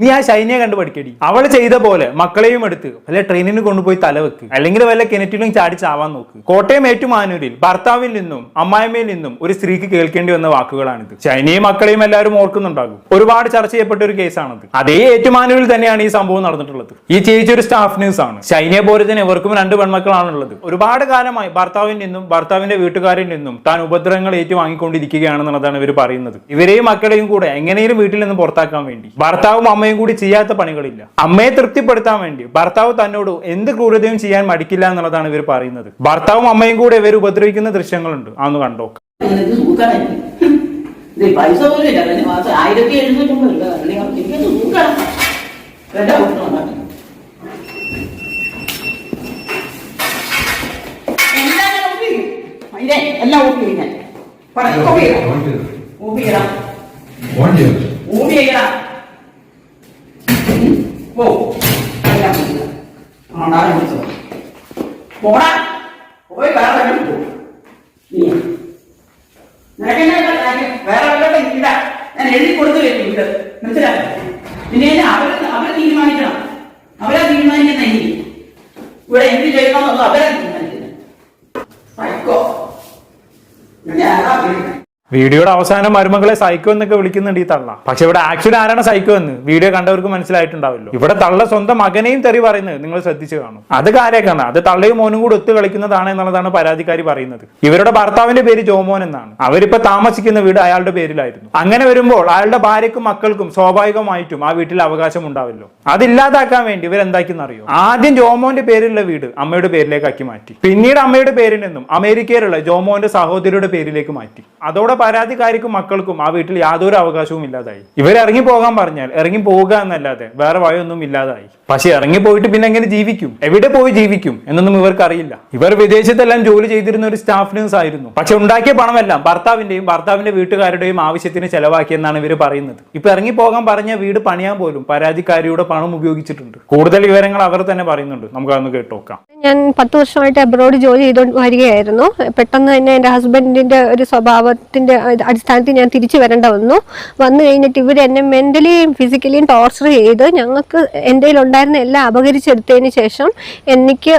നീ ആ ശൈനിയെ കണ്ട് പഠിക്കടി. അവൾ ചെയ്ത പോലെ മക്കളെയും എടുത്ത് വല്ല ട്രെയിനിന് കൊണ്ടുപോയി തലവെക്ക് അല്ലെങ്കിൽ വല്ല കിണറ്റിലും ചാടി ചാവാൻ നോക്ക്. കോട്ടയം ഏറ്റുമാനൂരിൽ ഭർത്താവിൽ നിന്നും അമ്മായിമ്മയിൽ നിന്നും ഒരു സ്ത്രീക്ക് കേൾക്കേണ്ടി വന്ന വാക്കുകളാണിത്. ശൈനിയും മക്കളെയും എല്ലാവരും ഓർക്കുന്നുണ്ടാകും. ഒരുപാട് ചർച്ച ചെയ്യപ്പെട്ട ഒരു കേസാണത്. അതേ ഏറ്റുമാനൂരിൽ തന്നെയാണ് ഈ സംഭവം നടന്നിട്ടുള്ളത്. ഈ ചേച്ചി ഒരു സ്റ്റാഫ് ന്യൂസ് ആണ്. ശൈനിയെ പോലെ തന്നെ ഇവർക്കും രണ്ട് പെൺമക്കളാണുള്ളത്. ഒരുപാട് കാലമായി ഭർത്താവിൽ നിന്നും ഭർത്താവിന്റെ വീട്ടുകാരിൽ നിന്നും താൻ ഉപദ്രവങ്ങൾ ഏറ്റുവാങ്ങിക്കൊണ്ടിരിക്കുകയാണെന്നുള്ളതാണ് ഇവർ പറയുന്നത്. ഇവരെയും മക്കളെയും കൂടെ എങ്ങനെയും വീട്ടിൽ നിന്ന് പുറത്താക്കാൻ വേണ്ടി. ഭർത്താവും അമ്മയും കൂടി ചെയ്യാത്ത പണികളില്ല. അമ്മയെ തൃപ്തിപ്പെടുത്താൻ വേണ്ടി ഭർത്താവ് തന്നോട് എന്ത് ക്രൂരതയും ചെയ്യാൻ മടിക്കില്ല എന്നുള്ളതാണ് ഇവർ പറയുന്നത്. ഭർത്താവും അമ്മയും കൂടെ ഇവർ ഉപദ്രവിക്കുന്ന ദൃശ്യങ്ങളുണ്ട്. അന്ന് കണ്ടോ? ഇത് ഇത് പൈസ പോലും ആയിരത്തി എഴുന്നൂറ്റമ്പത് ഉണ്ടാക്കുന്നത് എല്ലാം ഞാൻ ഒപ്പിക്കും. ഇതേ, എല്ലാം ഒപ്പിക്കും ഞാൻ. പറ, ഒപ്പിക്കണം. ഒപ്പിക്കണം. പോ. ആണ്ടാരെ വിളിച്ചോ. പോടാ. പോയി വേറെ വല്ലതും പോ. നീ നിനക്കെന്നെ വേറെ വല്ലതും ഇല്ല ഞാൻ എഴുതി കൊടുത്തു കഴിഞ്ഞു ഇത് മനസ്സിലായോ പിന്നെ അവർ അവരെ തീരുമാനിക്കണം അവരെ തീരുമാനിക്കുന്ന ഇനി ഇവിടെ എന്ത് ചെയ്യണമെന്നുള്ളത് അവരാ തീരുമാനിക്കുന്നത് സൈക്കോ ഞാൻ അതാ വിളിക്കുന്നത് വീഡിയോയുടെ അവസാനം മരുമകളെ സൈക്കോ എന്നൊക്കെ വിളിക്കുന്നുണ്ട് ഈ തള്ള. പക്ഷെ ഇവിടെ ആക്ച്വലി ആരാണ് സൈക്കോ എന്ന്? വീഡിയോ കണ്ടവർക്ക് മനസ്സിലായിട്ടുണ്ടാവില്ല. ഇവിടെ തള്ള സ്വന്തം മകനെയും തെറി പറയുന്നത് നിങ്ങൾ ശ്രദ്ധിച്ചു കാണും. അത് കാര്യക്കാണ്. അത് തള്ളയും മോനും കൂടി ഒത്തു കളിക്കുന്നതാണ് എന്നുള്ളതാണ് പരാതിക്കാരി പറയുന്നത്. ഇവരുടെ ഭർത്താവിന്റെ പേര് ജോമോൻ എന്നാണ്. അവരിപ്പോ താമസിക്കുന്ന വീട് അയാളുടെ പേരിലായിരുന്നു. അങ്ങനെ വരുമ്പോൾ അയാളുടെ ഭാര്യക്കും മക്കൾക്കും സ്വാഭാവികമായിട്ടും ആ വീട്ടിൽ അവകാശം ഉണ്ടാവില്ലോ. അതില്ലാതാക്കാൻ വേണ്ടി ഇവരെന്താക്കിന്ന് അറിയോ? ആദ്യം ജോമോന്റെ പേരിലുള്ള വീട് അമ്മയുടെ പേരിലേക്ക് ആക്കി മാറ്റി. പിന്നീട് അമ്മയുടെ പേരിൽ നിന്നും അമേരിക്കയിലുള്ള ജോമോന്റെ സഹോദരിയുടെ പേരിലേക്ക് മാറ്റി. അതോടെ പരാതിക്കാരിക്കും മക്കൾക്കും ആ വീട്ടിൽ യാതൊരു അവകാശവും ഇല്ലാതായി. ഇവർ ഇറങ്ങി പോകാൻ പറഞ്ഞാൽ ഇറങ്ങി പോവുക എന്നല്ലാതെ വേറെ വഴിയൊന്നും ഇല്ലാതായി. പക്ഷെ ഇറങ്ങി പോയിട്ട് പിന്നെ എങ്ങനെ ജീവിക്കും? എവിടെ പോയി ജീവിക്കും എന്നൊന്നും ഇവർക്ക് അറിയില്ല ഇവർ വിദേശത്തെല്ലാം ജോലി ചെയ്തിരുന്ന ഒരു സ്റ്റാഫ് നേഴ്സ് ആയിരുന്നു. പക്ഷെ ഉണ്ടാക്കിയ പണമെല്ലാം ഭർത്താവിന്റെയും ഭർത്താവിന്റെ വീട്ടുകാരുടെയും ആവശ്യത്തിന് ചെലവാക്കിയെന്നാണ് ഇവർ പറയുന്നത്. ഇപ്പൊ ഇറങ്ങി പോകാൻ പറഞ്ഞ വീട് പണിയാൻ പോലും പരാതിക്കാരിയുടെ പണം ഉപയോഗിച്ചിട്ടുണ്ട്. കൂടുതൽ വിവരങ്ങൾ അവർ തന്നെ പറയുന്നുണ്ട്. നമുക്കതൊന്ന് കേട്ടോക്കാം ഞാൻ പത്ത് വർഷമായിട്ട് അബ്രോഡ് ജോലി ചെയ്തുകൊണ്ട് വരികയായിരുന്നു. പെട്ടെന്ന് തന്നെ എന്റെ ഹസ്ബൻഡിന്റെ ഒരു സ്വഭാവത്തിന്റെ അടിസ്ഥാനത്തിൽ ഞാൻ തിരിച്ചു വരേണ്ട വന്നു. വന്നു കഴിഞ്ഞിട്ട് ഇവർ എന്നെ മെന്റലിയും ഫിസിക്കലിയും ടോർച്ചർ ചെയ്ത് ഞങ്ങൾക്ക് എന്റെ ഉണ്ടായിരുന്ന എല്ലാം അപകരിച്ചെടുത്തതിന് ശേഷം എനിക്ക്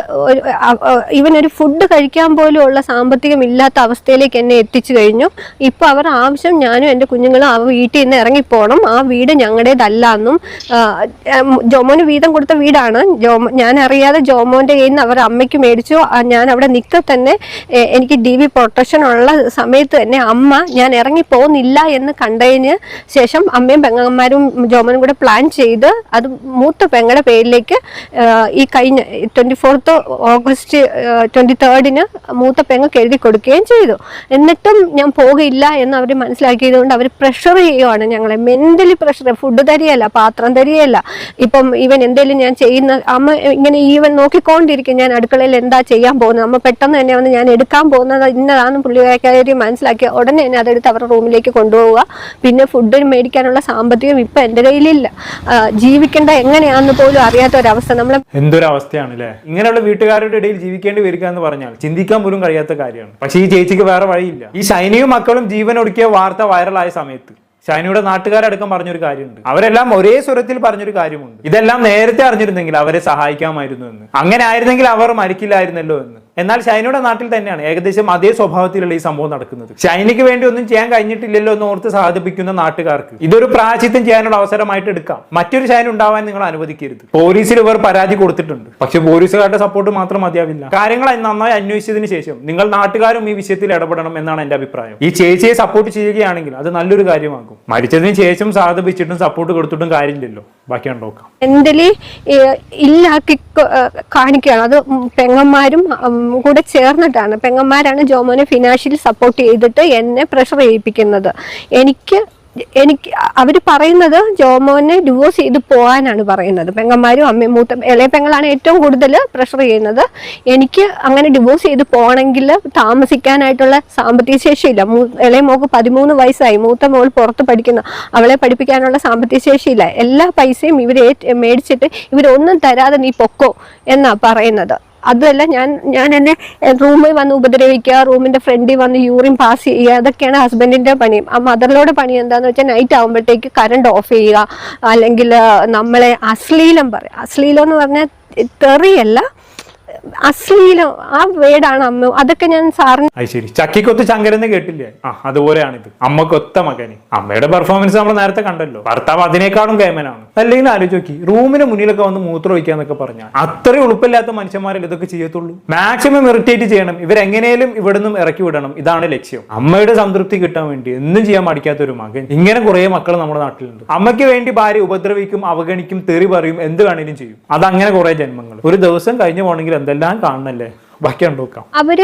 ഒരു ഫുഡ് കഴിക്കാൻ പോലും ഉള്ള സാമ്പത്തികം ഇല്ലാത്ത അവസ്ഥയിലേക്ക് എന്നെ എത്തിച്ചു കഴിഞ്ഞു. ഇപ്പോൾ അവർ ആവശ്യം ഞാനും എന്റെ കുഞ്ഞുങ്ങളും ആ വീട്ടിൽ നിന്ന് ഇറങ്ങിപ്പോകണം ആ വീട് ഞങ്ങളുടേതല്ല എന്നും ജോമോന് വീതം കൊടുത്ത വീടാണ്. ജോമോ ഞാൻ അറിയാതെ ജോമോന്റെ കയ്യിൽ നിന്ന് അവർ അമ്മയ്ക്ക് മേടിച്ചു. ഞാൻ അവിടെ നിൽക്കെ തന്നെ എനിക്ക് ഡി വി പ്രൊട്ടക്ഷൻ ഉള്ള സമയത്ത് തന്നെ അമ്മ ഞാൻ ഇറങ്ങി പോകുന്നില്ല എന്ന് കണ്ടതിന് ശേഷം അമ്മയും പെങ്ങന്മാരും ജോമനും കൂടെ പ്ലാൻ ചെയ്ത് അത് മൂത്ത പെങ്ങളുടെ പേരിലേക്ക് ഈ കഴിഞ്ഞ ട്വന്റി ഫോർത്ത് ഓഗസ്റ്റ് ട്വന്റി തേർഡിന് മൂത്ത പെങ്ങൾക്ക് എഴുതി കൊടുക്കുകയും ചെയ്തു. എന്നിട്ടും ഞാൻ പോകില്ല എന്ന് അവർ മനസ്സിലാക്കിയത് കൊണ്ട് അവർ പ്രഷർ ചെയ്യുവാണ് ഞങ്ങളെ. മെന്റലി പ്രഷർ ഫുഡ് തരികയല്ല പാത്രം തരികയല്ല. ഇപ്പം ഇവൻ എന്തെങ്കിലും ഞാൻ ചെയ്യുന്ന അമ്മ ഇങ്ങനെ ഈവൻ നോക്കിക്കൊണ്ടിരിക്കും ഞാൻ അടുക്കളയിൽ എന്താ ചെയ്യാൻ പോകുന്നത്? അമ്മ പെട്ടെന്ന് തന്നെ വന്ന് ഞാൻ എടുക്കാൻ പോകുന്നത് ഇന്നതാണെന്ന് പുള്ളിക്കാരി മനസ്സിലാക്കിയ ഉടനെ തന്നെ അതെടുത്ത് അവരുടെ റൂമിലേക്ക് കൊണ്ടുപോവുക. പിന്നെ ഫുഡ് മേടിക്കാനുള്ള സാമ്പത്തികം ഇപ്പം എന്റെ കയ്യിലില്ല. ജീവിക്കേണ്ട എങ്ങനെയാണെന്ന് പോലും അറിയാത്ത ഒരവസ്ഥ നമ്മളെ എന്തൊരവസ്ഥയാണ് അല്ലേ ഇങ്ങനെയുള്ള വീട്ടുകാരുടെ ഇടയിൽ ജീവിക്കേണ്ടി വരിക എന്ന് പറഞ്ഞാൽ ചിന്തിക്കാൻ പോലും കഴിയാത്ത കാര്യമാണ്. പക്ഷേ ഈ ചേച്ചിക്ക് വേറെ വഴിയില്ല. ഈ ഷൈനിയും മക്കളും ജീവൻ ഒടുക്കിയ വാർത്ത വൈറലായ സമയത്ത് ഷൈനിയുടെ നാട്ടുകാരടക്കം പറഞ്ഞൊരു കാര്യമുണ്ട്. അവരെല്ലാം ഒരേ സ്വരത്തിൽ പറഞ്ഞൊരു കാര്യമുണ്ട്. ഇതെല്ലാം നേരത്തെ അറിഞ്ഞിരുന്നെങ്കിൽ അവരെ സഹായിക്കാമായിരുന്നു എന്ന്. അങ്ങനെ ആയിരുന്നെങ്കിൽ അവർ മരിക്കില്ലായിരുന്നല്ലോ എന്ന്. എന്നാൽ ഷൈനയുടെ നാട്ടിൽ തന്നെയാണ് ഏകദേശം അതേ സ്വഭാവത്തിലുള്ള ഈ സംഭവം നടക്കുന്നത്. ഷൈനിക്ക് വേണ്ടി ഒന്നും ചെയ്യാൻ കഴിഞ്ഞിട്ടില്ലല്ലോ എന്ന് ഓർത്ത് സാധിപ്പിക്കുന്ന നാട്ടുകാർക്ക് ഇതൊരു പ്രാചിത്യം ചെയ്യാനുള്ള അവസരമായിട്ട് എടുക്കാം. മറ്റൊരു ഷൈൻ ഉണ്ടാവാൻ നിങ്ങൾ അനുവദിക്കരുത്. പോലീസിൽ ഇവർ പരാതി കൊടുത്തിട്ടുണ്ട്. പക്ഷെ പോലീസുകാരുടെ സപ്പോർട്ട് മാത്രം മതിയാവില്ല. കാര്യങ്ങൾ നന്നായി അന്വേഷിച്ചതിന് ശേഷം നിങ്ങൾ നാട്ടുകാരും ഈ വിഷയത്തിൽ ഇടപെടണം എന്നാണ് എന്റെ അഭിപ്രായം. ഈ ചേച്ചിയെ സപ്പോർട്ട് ചെയ്യുകയാണെങ്കിൽ അത് നല്ലൊരു കാര്യമാകും. മരിച്ചതിന് ശേഷം സാധിപ്പിച്ചിട്ടും സപ്പോർട്ട് കൊടുത്തിട്ടും കാര്യമില്ലല്ലോ. ബാക്കിയാണ് നോക്കാം. എന്തെങ്കിലും ഇല്ലാക്കി കാണിക്കുകയാണ്. അത് പെങ്ങന്മാരും കൂടെ ചേർന്നിട്ടാണ്. പെങ്ങന്മാരാണ് ജോമോനെ ഫിനാൻഷ്യലി സപ്പോർട്ട് ചെയ്തിട്ട് എന്നെ പ്രഷർ ചെയ്യിപ്പിക്കുന്നത് എനിക്ക് എനിക്ക് അവർ പറയുന്നത് ജോമോനെ ഡിവോഴ്സ് ചെയ്ത് പോകാനാണ് പറയുന്നത്. പെങ്ങന്മാരും അമ്മയും മൂത്ത ഇളയ പെങ്ങളാണ് ഏറ്റവും കൂടുതൽ പ്രഷർ ചെയ്യുന്നത്. എനിക്ക് അങ്ങനെ ഡിവോഴ്സ് ചെയ്ത് പോകണമെങ്കിൽ താമസിക്കാനായിട്ടുള്ള സാമ്പത്തിക ശേഷിയില്ല. ഇളയ മോക്ക് പതിമൂന്ന് വയസ്സായി. മൂത്ത മോൾ പുറത്ത് പഠിക്കുന്ന. അവളെ പഠിപ്പിക്കാനുള്ള സാമ്പത്തിക ശേഷിയില്ല. എല്ലാ പൈസയും ഇവർ മേടിച്ചിട്ട് ഇവരൊന്നും തരാതെ നീ പൊക്കോ എന്നാണ് പറയുന്നത്. അതുമല്ല ഞാൻ ഞാൻ എന്നെ റൂമിൽ വന്ന് ഉപദ്രവിക്കുക റൂമിന്റെ ഫ്രണ്ടിൽ വന്ന് യൂറിൻ പാസ് ചെയ്യുക അതൊക്കെയാണ് ഹസ്ബൻഡിന്റെ പണി. ആ മദറിലോട് പണി എന്താന്ന് വെച്ചാൽ നൈറ്റ് ആകുമ്പോഴത്തേക്ക് കറണ്ട് ഓഫ് ചെയ്യുക അല്ലെങ്കിൽ നമ്മളെ അശ്ലീലം പറയും. അശ്ലീലം എന്ന് പറഞ്ഞാൽ തെറിയല്ല അശ്ലീലം ആ വേർഡാണ് അമ്മ. അതൊക്കെ ഞാൻ സാറിന് അത് ശരി. ചക്കിക്കൊത്ത് ചങ്കരെന്ന് കേട്ടില്ലേ? ആ അതുപോലെയാണ് ഇത് അമ്മക്കൊത്ത മകന്. അമ്മയുടെ പെർഫോമൻസ് നമ്മൾ നേരത്തെ കണ്ടല്ലോ. ഭർത്താവ് അതിനേക്കാളും കേമനാണ്. അല്ലെങ്കിൽ ആലോചിച്ച് നോക്കി റൂമിന് മുന്നിലൊക്കെ വന്ന് മൂത്രം ഒഴിക്കാന്നൊക്കെ പറഞ്ഞാൽ അത്രയും ഉളുപ്പില്ലാത്ത മനുഷ്യന്മാരിൽ ഇതൊക്കെ ചെയ്യത്തുള്ളൂ. മാക്സിമം ഇറിറ്റേറ്റ് ചെയ്യണം. ഇവരെങ്ങനെയും ഇവിടെ നിന്നും ഇറക്കി വിടണം. ഇതാണ് ലക്ഷ്യം. അമ്മയുടെ സംതൃപ്തി കിട്ടാൻ വേണ്ടി എന്നും ചെയ്യാൻ മടിക്കാത്ത ഒരു മകൻ. ഇങ്ങനെ കുറെ മക്കൾ നമ്മുടെ നാട്ടിലുണ്ട്. അമ്മയ്ക്ക് വേണ്ടി ഭാര്യ ഉപദ്രവിക്കും അവഗണിക്കും തെറി പറയും എന്ത് വേണേലും ചെയ്യും. അതങ്ങനെ കുറെ ജന്മങ്ങൾ. ഒരു ദിവസം കഴിഞ്ഞു പോകണമെങ്കിൽ എന്തെല്ലാം കാണുന്നല്ലേ അവർ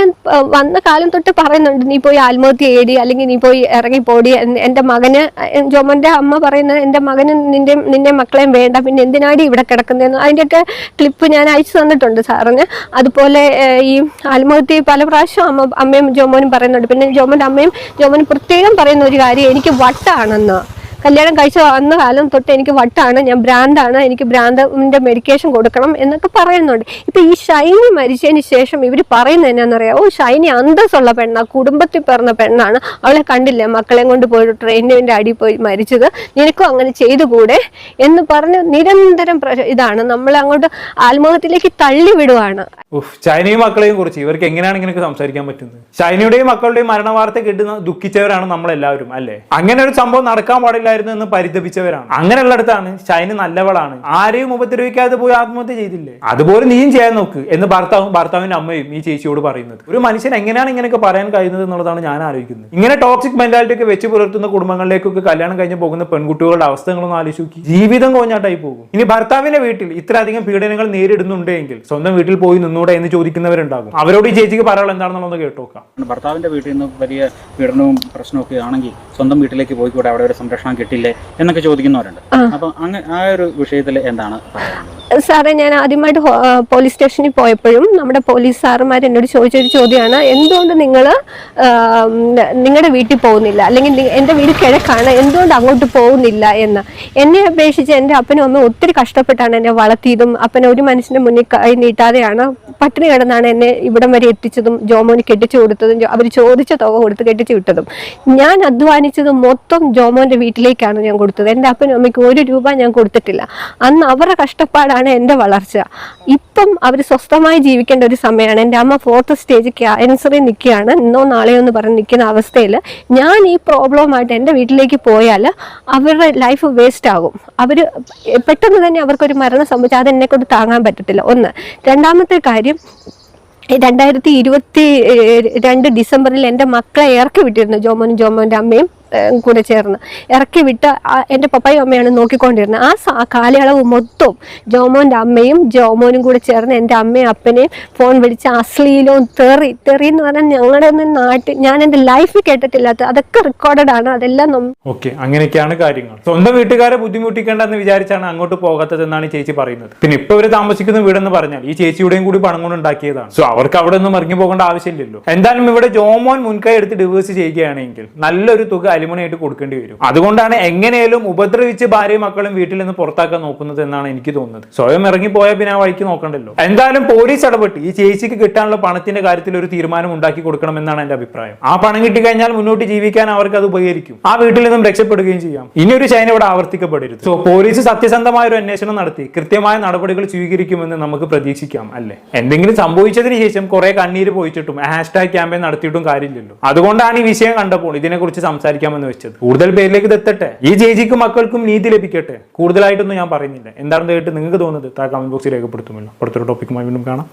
വന്ന കാലം തൊട്ട് പറയുന്നുണ്ട് നീ പോയി ആത്മഹത്യ ഏടി അല്ലെങ്കിൽ നീ പോയി ഇറങ്ങി പോടി. എന്റെ മകന് ജോമന്റെ അമ്മ പറയുന്നത് എന്റെ മകന് നിന്റെ നിന്റെ മക്കളെയും വേണ്ട. പിന്നെ എന്തിനാടി ഇവിടെ കിടക്കുന്നതെന്ന്? അതിന്റെയൊക്കെ ക്ലിപ്പ് ഞാൻ അയച്ചു തന്നിട്ടുണ്ട് സാറിന്. അതുപോലെ ഈ ആത്മഹത്യ പല പ്രാവശ്യം അമ്മ അമ്മയും ജോമോനും പറയുന്നുണ്ട്. പിന്നെ ജോമന്റെ അമ്മയും ജോമോനും പ്രത്യേകം പറയുന്ന ഒരു കാര്യം എനിക്ക് വട്ടാണെന്ന്. കല്യാണം കഴിച്ച വന്ന കാലം തൊട്ട് എനിക്ക് വട്ടാണ് ഞാൻ ഭ്രാന്താണ് എനിക്ക് ബ്രാൻഡിന്റെ മെഡിക്കേഷൻ കൊടുക്കണം എന്നൊക്കെ പറയുന്നുണ്ട്. ഇപ്പം ഈ ഷൈനി മരിച്ചതിന് ശേഷം ഇവർ പറയുന്നത് എന്നാന്നറിയാം? ഓ ഷൈനി അന്തസ്സുള്ള പെണ്ണാണ് കുടുംബത്തിൽ പിറന്ന പെണ്ണാണ്. അവളെ കണ്ടില്ല മക്കളെ കൊണ്ട് പോയി ട്രെയിനിന്റെ അടി പോയി മരിച്ചത്. നിനക്കും അങ്ങനെ ചെയ്തുകൂടെ? എന്ന് പറഞ്ഞ് നിരന്തരം ഇതാണ്. നമ്മൾ അങ്ങോട്ട് ആത്മഹത്യയിലേക്ക് തള്ളി വിടുവാണ്. ചൈനയും മക്കളെയും കുറിച്ച് ഇവർക്ക് എങ്ങനെയാണ് ഇങ്ങനെയൊക്കെ സംസാരിക്കാൻ പറ്റുന്നത്? ചൈനയുടെയും മക്കളുടെയും മരണ വാർത്ത കിട്ടുന്ന ദുഃഖിച്ചവരാണ് നമ്മളെല്ലാവരും അല്ലേ? അങ്ങനെ ഒരു സംഭവം നടക്കാൻ പാടില്ലായിരുന്നു എന്ന് പരിതപിച്ചവരാണ്. അങ്ങനെയുള്ളിടത്താണ് ഷൈന് നല്ലവളാണ്. ആരെയും ഉപദ്രവിക്കാതെ പോയി ആത്മഹത്യ ചെയ്തില്ലേ? അതുപോലെ നീയും ചെയ്യാൻ നോക്ക് എന്ന് ഭർത്താവും ഭർത്താവിന്റെ അമ്മയും ഈ ചേച്ചിയോട് പറയുന്നത്. ഒരു മനുഷ്യൻ എങ്ങനെയാണ് ഇങ്ങനെയൊക്കെ പറയാൻ കഴിയുന്നത് എന്നുള്ളതാണ് ഞാൻ ആലോചിക്കുന്നത്. ഇങ്ങനെ ടോക്സിക് മെന്റാലിറ്റി ഒക്കെ വെച്ച് പുലർത്തുന്ന കുടുംബങ്ങളിലേക്കൊക്കെ കല്യാണം കഴിഞ്ഞ് പോകുന്ന പെൺകുട്ടികളുടെ അവസ്ഥകളൊന്നും ആലോചിച്ച് നോക്കി. ജീവിതം കോഞ്ഞാട്ടായി പോകും. ഇനി ഭർത്താവിന്റെ വീട്ടിൽ ഇത്രയധികം പീഡനങ്ങൾ നേരിടുന്നുണ്ടെങ്കിൽ സ്വന്തം വീട്ടിൽ പോയി നിന്നൂടെ എന്ന് ചോദിക്കുന്നവരുണ്ടാകും. അവരോട് ഈ ചേച്ചിക്ക് പറയാനുള്ള എന്താണെന്നുള്ളത് കേട്ടോക്കാം. ഭർത്താവിന്റെ വീട്ടിൽ നിന്ന് വലിയ പീഡനവും പ്രശ്നവും ഒക്കെ ആണെങ്കിൽ സ്വന്തം വീട്ടിലേക്ക് പോയിക്കൂടെ? അവിടെ ഒരു സംരക്ഷണം കിട്ടില്ലേ എന്നൊക്കെ ചോദിക്കുന്നവരുണ്ട്. അപ്പൊ അങ്ങനെ ആ ഒരു വിഷയത്തിൽ എന്താണ് പറയാനുള്ളത്? സാറേ ഞാൻ ആദ്യമായിട്ട് പോലീസ് സ്റ്റേഷനിൽ പോയപ്പോഴും നമ്മുടെ പോലീസ് സാറുമാർ എന്നോട് ചോദിച്ചൊരു ചോദ്യമാണ് എന്തുകൊണ്ട് നിങ്ങൾ നിങ്ങളുടെ വീട്ടിൽ പോകുന്നില്ല? അല്ലെങ്കിൽ എന്റെ വീട് കിഴക്കാണ് എന്തുകൊണ്ട് അങ്ങോട്ട് പോകുന്നില്ല എന്ന്? എന്നെ അപേക്ഷിച്ച് എന്റെ അപ്പനും അമ്മ ഒത്തിരി കഷ്ടപ്പെട്ടാണ് എന്നെ വളർത്തിയതും അപ്പനെ ഒരു മനുഷ്യന്റെ മുന്നിൽ കൈ നീട്ടാതെയാണ് പട്ടിണി കിടന്നാണ് എന്നെ ഇവിടം വരെ എത്തിച്ചതും ജോമോന് കെട്ടിച്ചു കൊടുത്തതും അവർ ചോദിച്ച തുക കൊടുത്ത് കെട്ടിച്ചു വിട്ടതും. ഞാൻ അധ്വാനിച്ചത് മൊത്തം ജോമോന്റെ വീട്ടിലേക്കാണ് ഞാൻ കൊടുത്തത്. എന്റെ അപ്പനും അമ്മയ്ക്ക് ഒരു രൂപ ഞാൻ കൊടുത്തിട്ടില്ല. അന്ന് അവരുടെ കഷ്ടപ്പാടാണ് എന്റെ വളർച്ച. ഇപ്പം അവർ സ്വസ്ഥമായി ജീവിക്കേണ്ട ഒരു സമയമാണ്. എന്റെ അമ്മ ഫോർത്ത് സ്റ്റേജ് ക്യാൻസറിൽ നിൽക്കുകയാണ്. ഇന്നോ നാളെയോ എന്ന് പറഞ്ഞ് നിൽക്കുന്ന അവസ്ഥയിൽ ഞാൻ ഈ പ്രോബ്ലമായിട്ട് എന്റെ വീട്ടിലേക്ക് പോയാൽ അവരുടെ ലൈഫ് വേസ്റ്റ് ആകും. അവർ പെട്ടെന്ന് തന്നെ അവർക്കൊരു മരണം സംഭവിച്ചാൽ അത് എന്നെ കൊണ്ട് താങ്ങാൻ പറ്റത്തില്ല. ഒന്ന്. രണ്ടാമത്തെ കാര്യം രണ്ടായിരത്തി ഇരുപത്തി രണ്ട് ഡിസംബറിൽ എന്റെ മക്കളെ ഇറക്കി വിട്ടിരുന്നു. ജോമോനും ജോമോന്റെ അമ്മയും. കൂടെ ചേർന്ന്. ഇറക്കി വിട്ട് എന്റെ പപ്പായും അമ്മയാണ് നോക്കിക്കൊണ്ടിരുന്നത്. ആ സാ കാലയളവ് മൊത്തം ജോമോന്റെ അമ്മയും ജോമോനും കൂടെ ചേർന്ന് എന്റെ അമ്മയും അപ്പനെയും ഫോൺ വിളിച്ച് അശ്ലീലവും തെറി തെറി എന്ന് പറഞ്ഞാൽ ഞങ്ങളുടെ ഒന്നും നാട്ടിൽ ഞാൻ എന്റെ ലൈഫിൽ കേട്ടിട്ടില്ലാത്ത അതൊക്കെ റെക്കോർഡഡ് ആണ്. അതെല്ലാം ഓക്കെ അങ്ങനെയൊക്കെയാണ് കാര്യങ്ങൾ. സ്വന്തം വീട്ടുകാരെ ബുദ്ധിമുട്ടിക്കേണ്ടെന്ന് വിചാരിച്ചാണ് അങ്ങോട്ട് പോകാത്തതെന്നാണ് ചേച്ചി പറയുന്നത്. പിന്നെ ഇപ്പൊ ഇവർ താമസിക്കുന്ന വീടെന്ന് പറഞ്ഞാൽ ഈ ചേച്ചിയുടെയും കൂടി പണം കൊണ്ട് ഉണ്ടാക്കിയതാണ്. സോ അവർക്ക് അവിടെ ഒന്നും ഇറങ്ങി പോകേണ്ട ആവശ്യമില്ലല്ലോ. എന്തായാലും ഇവിടെ ജോമോൻ മുൻകൈ എടുത്ത് ഡിവേഴ്സ് ചെയ്യുകയാണെങ്കിൽ നല്ലൊരു തുക അലിമണി ആയിട്ട് കൊടുക്കേണ്ടി വരും. അതുകൊണ്ടാണ് എങ്ങനെയാലും ഉപദ്രവിച്ച് ഭാര്യയും മക്കളും വീട്ടിൽ നിന്ന് പുറത്താക്കാൻ നോക്കുന്നത് എന്നാണ് എനിക്ക് തോന്നുന്നത്. സ്വയം ഇറങ്ങി പോയാൽ പിന്നെ ആ വഴിക്ക് നോക്കണ്ടല്ലോ. എന്തായാലും പോലീസ് ഇടപെട്ട് ഈ ചേച്ചിക്ക് കിട്ടാനുള്ള പണത്തിന്റെ കാര്യത്തിൽ ഒരു തീരുമാനം ഉണ്ടാക്കി കൊടുക്കണമെന്നാണ് എന്റെ അഭിപ്രായം. ആ പണം കിട്ടിക്കഴിഞ്ഞാൽ മുന്നോട്ട് ജീവിക്കാൻ അവർക്ക് അത് ഉപകരിക്കും. ആ വീട്ടിൽ നിന്നും രക്ഷപ്പെടുകയും ചെയ്യാം. ഇനി ഒരു ചൈന ഇവിടെ ആവർത്തിക്കപ്പെടരുത്. സോ പോലീസ് സത്യസന്ധമായ ഒരു അന്വേഷണം നടത്തി. കൃത്യമായ നടപടികൾ സ്വീകരിക്കുമെന്ന് നമുക്ക് പ്രതീക്ഷിക്കാം അല്ലേ? എന്തെങ്കിലും സംഭവിച്ചതിന് ശേഷം കുറെ കണ്ണീര് പോയിച്ചിട്ടും ഹാഷ്ടാഗ് ക്യാമ്പയിൻ നടത്തിയിട്ടും കാര്യമില്ലല്ലോ. അതുകൊണ്ടാണ് ഈ വിഷയം കണ്ടപ്പോൾ ഇതിനെക്കുറിച്ച് സംസാരിക്കാമെന്ന് വെച്ചത്. കൂടുതൽ പേരിലേക്ക് ഇത് എത്തട്ടെ. ഈ ചേച്ചിക്കും മക്കൾക്കും നീതി ലഭിക്കട്ടെ. കൂടുതലായിട്ടൊന്നും ഞാൻ പറയുന്നില്ല. എന്താണെന്ന് കേട്ട് നിങ്ങൾക്ക് തോന്നുന്നത് താ കമന്റ് ബോക്സിൽ രേഖപ്പെടുത്തുമല്ലോ. അടുത്തൊരു ടോപ്പിക്കുമായി വീണ്ടും കാണാം.